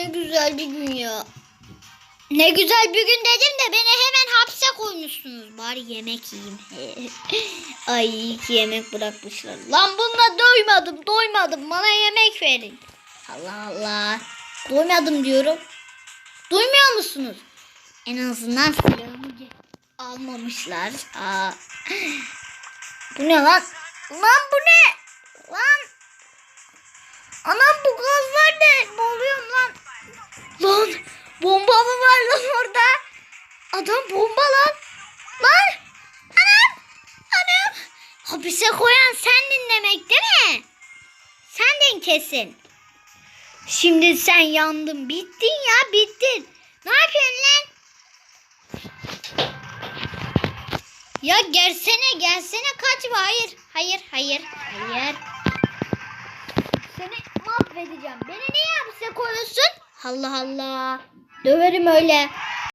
ne güzel bir gün ya. Ne güzel bir gün dedim de beni hemen hapse koymuşsunuz. Bari yemek yiyeyim. Ay iyi ki yemek bırakmışlar. Lan bununla doymadım doymadım. Bana yemek verin. Allah Allah. Doymadım diyorum. Duymuyor musunuz? En azından silahımı almamışlar. Aa. Bu ne lan? Lan bu ne? Lan. Anam bu gazlar ne? Lan bomba mı var lan orada? Adam bomba lan. Lan. Anam. Anam. Hapise koyan sendin demek değil mi? Sendin kesin. Şimdi sen yandın. Bittin ya bittin. Ne yapıyorsun lan? Ya gelsene gelsene kaçma. Hayır hayır hayır hayır. Seni mahvedeceğim. Beni niye hapse koyuyorsun? Allah Allah. Döverim öyle.